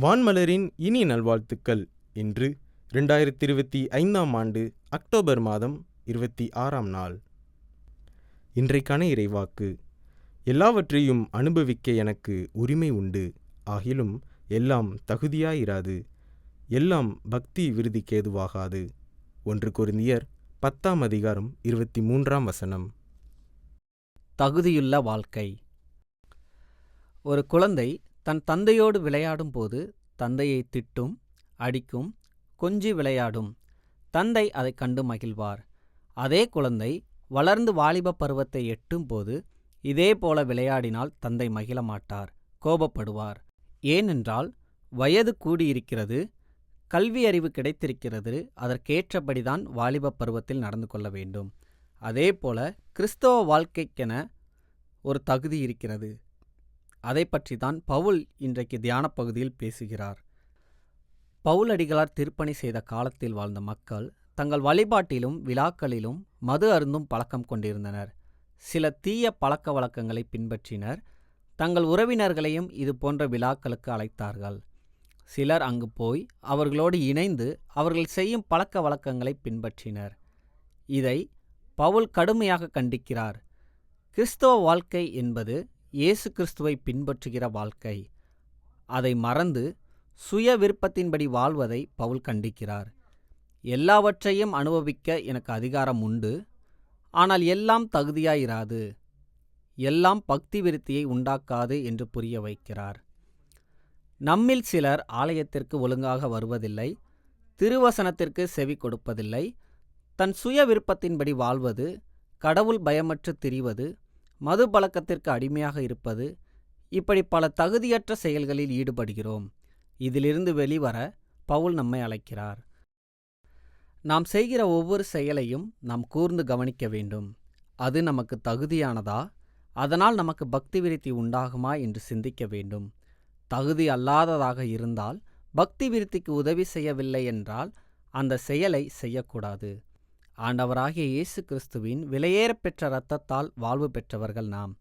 வான்மலரின் இனிய நல்வாழ்த்துக்கள் இன்று ரெண்டாயிரத்தி இருபத்தி ஐந்தாம் ஆண்டு அக்டோபர் மாதம் இருபத்தி ஆறாம் நாள். இன்றைக்கான இறைவாக்கு. எல்லாவற்றையும் அனுபவிக்க எனக்கு உரிமை உண்டு. ஆகிலும் எல்லாம் தகுதியாயிராது. எல்லாம் பக்தி விருதிக்கேதுவாகாது ஒன்று கொரிந்தியர் பத்தாம் அதிகாரம் இருபத்தி மூன்றாம் வசனம். தகுதியுள்ள வாழ்க்கை. ஒரு குழந்தை தன் தந்தையோடு விளையாடும்போது தந்தையை திட்டும் அடிக்கும் கொஞ்சி விளையாடும். தந்தை அதைக் கண்டு மகிழ்வார். அதே குழந்தை வளர்ந்து வாலிப பருவத்தை எட்டும்போது இதே போல விளையாடினால் தந்தை மகிழ மாட்டார் கோபப்படுவார். ஏனென்றால் வயது கூடியிருக்கிறது கல்வி அறிவு கிடைத்திருக்கிறது அதற்கேற்றபடிதான் வாலிப பருவத்தில் நடந்து கொள்ள வேண்டும். அதேபோல கிறிஸ்தவ வாழ்க்கைக்கென ஒரு தகுதி இருக்கிறது. அதை பற்றி தான் பவுல் இன்றைக்கு தியான பகுதியில் பேசுகிறார். பவுலடிகளார் திருப்பணி செய்த காலத்தில் வாழ்ந்த மக்கள் தங்கள் வழிபாட்டிலும் விழாக்களிலும் மது அருந்தும் பழக்கம் கொண்டிருந்தனர். சில தீய பழக்க வழக்கங்களை பின்பற்றினர். தங்கள் உறவினர்களையும் இது போன்ற விழாக்களுக்கு அழைத்தார்கள். சிலர் அங்கு போய் அவர்களோடு இணைந்து அவர்கள் செய்யும் பழக்க வழக்கங்களை பின்பற்றினர். இதை பவுல் கடுமையாக கண்டிக்கிறார். கிறிஸ்தவ வாழ்க்கை என்பது இயேசு கிறிஸ்துவை பின்பற்றுகிற வாழ்க்கை. அதை மறந்து சுய விருப்பத்தின்படி வாழ்வதை பவுல் கண்டிக்கிறார். எல்லாவற்றையும் அனுபவிக்க எனக்கு அதிகாரம் உண்டு. ஆனால் எல்லாம் தகுதியாயிராது. எல்லாம் பக்தி விருத்தியை உண்டாக்காது என்று புரிய வைக்கிறார். நம்மில் சிலர் ஆலயத்திற்கு ஒழுங்காக வருவதில்லை. திருவசனத்திற்கு செவி கொடுப்பதில்லை. தன் சுய விருப்பத்தின்படி வாழ்வது கடவுள் பயமற்று திரிவது மது பழக்கத்திற்கு அடிமையாக இருப்பது இப்படி பல தகுதியற்ற செயல்களில் ஈடுபடுகிறோம். இதிலிருந்து வெளிவர பவுல் நம்மை அழைக்கிறார். நாம் செய்கிற ஒவ்வொரு செயலையும் நாம் கூர்ந்து கவனிக்க வேண்டும். அது நமக்கு தகுதியானதா? அதனால் நமக்கு பக்தி விருத்தி உண்டாகுமா என்று சிந்திக்க வேண்டும். தகுதி அல்லாததாக இருந்தால் பக்தி விருத்திக்கு உதவி செய்யவில்லை என்றால் அந்த செயலை செய்யக்கூடாது. ஆண்டவராகிய இயேசு கிறிஸ்துவின் விலையேறப் பெற்ற இரத்தத்தால் வாழ்வு பெற்றவர்கள் நாம்.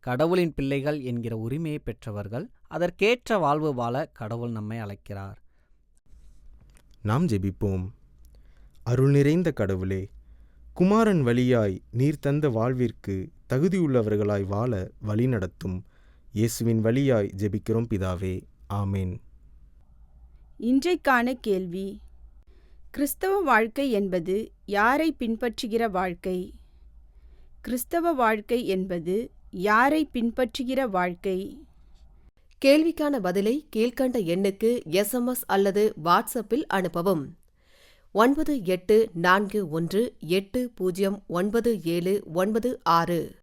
கடவுளின் பிள்ளைகள் என்கிற உரிமையை பெற்றவர்கள் அதற்கேற்ற வாழ்வு வாழ கடவுள் நம்மை அழைக்கிறார். நாம் ஜெபிப்போம். அருள் நிறைந்த கடவுளே குமாரன் வழியாய் நீர் தந்த வாழ்விற்கு தகுதியுள்ளவர்களாய் வாழ வழிநடத்தும் இயேசுவின் வழியாய் ஜெபிக்கிறோம் பிதாவே. ஆமேன். இன்றைக்கான கேள்வி கிறிஸ்தவ வாழ்க்கை என்பது யாரை பின்பற்றுகிற வாழ்க்கை? கிறிஸ்தவ வாழ்க்கை என்பது யாரை பின்பற்றுகிற வாழ்க்கை? கேள்விக்கான பதிலை கீழ்க்கண்ட எண்ணுக்கு எஸ்எம்எஸ் அல்லது வாட்ஸ்அப்பில் அனுப்பவும். ஒன்பது எட்டு நான்கு ஒன்று எட்டு பூஜ்ஜியம் ஒன்பது ஏழு ஒன்பது ஆறு.